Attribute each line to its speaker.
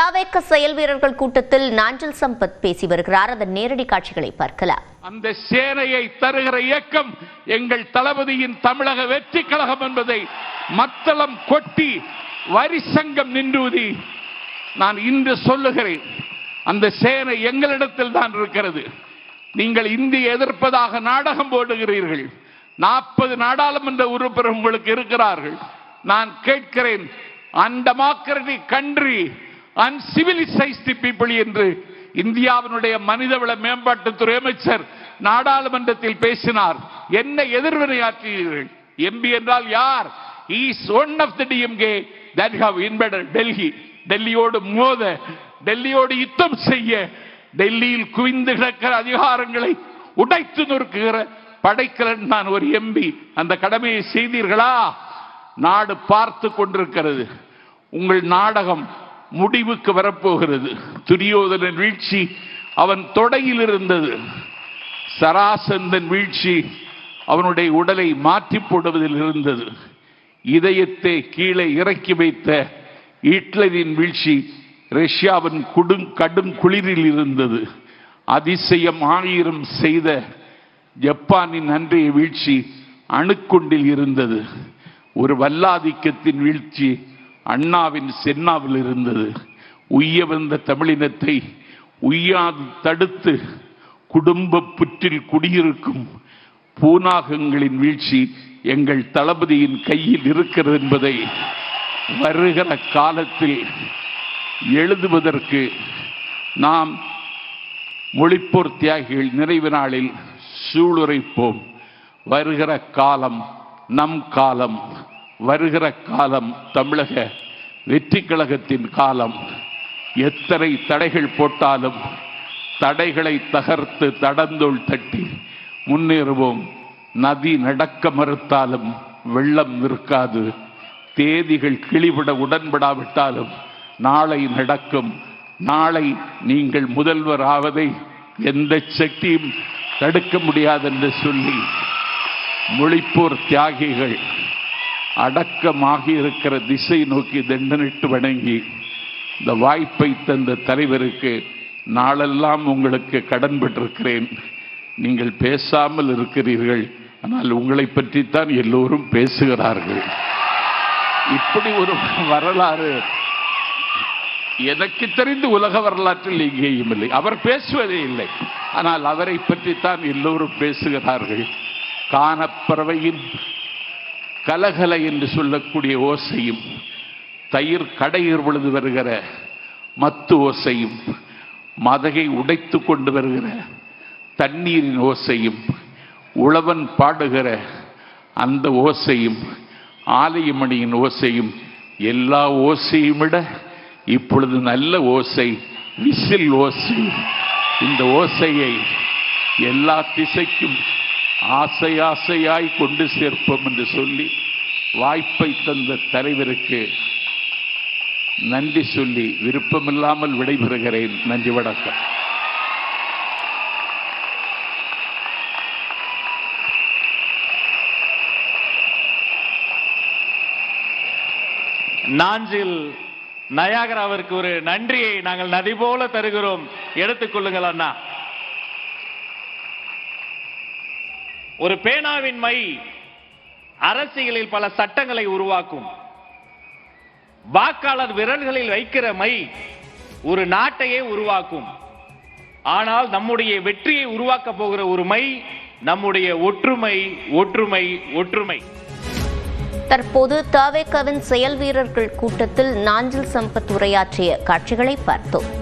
Speaker 1: தவேக்க செயல் வீரர்கள் கூட்டத்தில் நாஞ்சல் சம்பத் பேசி வருகிறார். அதன் நேரடி காட்சிகளை பார்க்கலாம்.
Speaker 2: அந்த சேனையை தருகிற இயக்கம் எங்கள் தளபதியின் தமிழக வெற்றி கழகம் என்பதை மத்தளம் கொட்டி வரி சங்கம் நின்றுவதி நான் இன்று சொல்லுகிறேன். அந்த சேனை எங்களிடத்தில் தான் இருக்கிறது. நீங்கள் இந்திய எதிர்ப்பதாக நாடகம் போடுகிறீர்கள். நாற்பது நாடாளுமன்ற உறுப்பினர் உங்களுக்கு இருக்கிறார்கள். நான் கேட்கிறேன் அன்டெமோக்ரட்டிக் கண்ட்ரி அன்சிவிலைசைஸ்டு பீப்புள் என்று இந்தியாவினுடைய மனிதவள மேம்பாட்டுத்துறை அமைச்சர் நாடாளுமன்றத்தில் பேசினார். என்ன எதிர்வினையாற்றினீர்கள் எம்பி என்றால் யார்? Is one of the DMK that how invaded Delhi டெல்லியோடு மோத டெல்லியோடு யுத்தம் செய்ய டெல்லியில் குவிந்து கிடக்கிற அதிகாரங்களை உடைத்து நொறுக்குகிற படைக்கலன் நான் ஒரு எம்பி அந்த கடமையை செய்தீர்களா? நாடு பார்த்து கொண்டிருக்கிறது. உங்கள் நாடகம் முடிவுக்கு வரப்போகிறது. துரியோதனன் வீழ்ச்சி அவன் தொடையில் இருந்தது. சராசந்தன் வீழ்ச்சி அவனுடைய உடலை மாற்றி போடுவதில் இருந்தது. இதயத்தை கீழே இறக்கி வைத்த ஹிட்லரின் வீழ்ச்சி ரஷ்யாவின் குடும் கடும் குளிரில் இருந்தது. அதிசயம் ஆயிரம் செய்த ஜப்பானின் அன்றைய வீழ்ச்சி அணுக்குண்டில் இருந்தது. ஒரு வல்லாதிக்கத்தின் வீழ்ச்சி அண்ணாவின் சென்னாவில் இருந்தது. உய்ய வந்த தமிழினத்தை உய்யாது தடுத்து குடும்ப புற்றில் குடியிருக்கும் பூநாகங்களின் வீழ்ச்சி எங்கள் தளபதியின் கையில் இருக்கிறது என்பதை வருகிற காலத்தில் எழுதுவதற்கு நாம் மொழிப்போர் தியாகிகள் நிறைவு நாளில் சூளுரைப்போம். வருகிற காலம் நம் காலம். வருகிற காலம் தமிழக வெற்றி கழகத்தின் காலம் எத்தனை தடைகள் போட்டாலும் தடைகளை தகர்த்து தடந்தோள் தட்டி முன்னேறுவோம். நதி நடக்க மறுத்தாலும் வெள்ளம் நிற்காது. தேதிகள் கிளிவிட உடன்படாவிட்டாலும் நாளை நடக்கும். நாளை நீங்கள் முதல்வர் ஆவதை எந்த சக்தியும் தடுக்க முடியாது என்று சொல்லி மொழிப்போர் தியாகிகள் அடக்கமாகி இருக்கிற திசை நோக்கி தண்டனிட்டு வணங்கி இந்த வாய்ப்பை தந்த தலைவருக்கு நாளெல்லாம் உங்களுக்கு கடன்பட்டிருக்கிறேன் நீங்கள் பேசாமல் இருக்கிறீர்கள். ஆனால் உங்களை பற்றித்தான் எல்லோரும் பேசுகிறார்கள். இப்படி ஒரு வரலாறு எனக்கு தெரிந்து உலக வரலாற்றில் எங்கேயும் இல்லை. அவர் பேசுவதே இல்லை. ஆனால் அவரை பற்றித்தான் எல்லோரும் பேசுகிறார்கள். காணப்பறவையின் கலகல என்று சொல்லக்கூடிய ஓசையும் தயிர் கடையிற் பொழுது வருகிற மத்து ஓசையும் மதகை உடைத்து கொண்டு வருகிற தண்ணீரின் ஓசையும் உழவன் பாடுகிற அந்த ஓசையும் ஆலயமணியின் ஓசையும் எல்லா ஓசையும் விட இப்பொழுது நல்ல ஓசை விசில் ஓசை. இந்த ஓசையை எல்லா திசைக்கும் ஆசை ஆசையாய் கொண்டு சேர்ப்போம் என்று சொல்லி வாய்ப்பை தந்த தலைவருக்கு நன்றி சொல்லி விருப்பமில்லாமல் விடைபெறுகிறேன். நன்றி வணக்கம்.
Speaker 3: நாஞ்சில் நயாகராவிற்கு ஒரு நன்றியை நாங்கள் நதி போல தருகிறோம் எடுத்துக்கொள்ளுங்கள் அண்ணா. ஒரு பேனாவின் மை அரசியலில் பல சட்டங்களை உருவாக்கும். வாக்காளர் விரல்களில் வைக்கிற மை ஒரு நாட்டையே உருவாக்கும். ஆனால் நம்முடைய வெற்றியை உருவாக்க போகிற ஒரு மை நம்முடைய ஒற்றுமை ஒற்றுமை ஒற்றுமை.
Speaker 1: தற்போது தாவேக்காவின் செயல் வீரர்கள் கூட்டத்தில் நாஞ்சில் சம்பத் உரையாற்றிய காட்சிகளை பார்த்தோம்.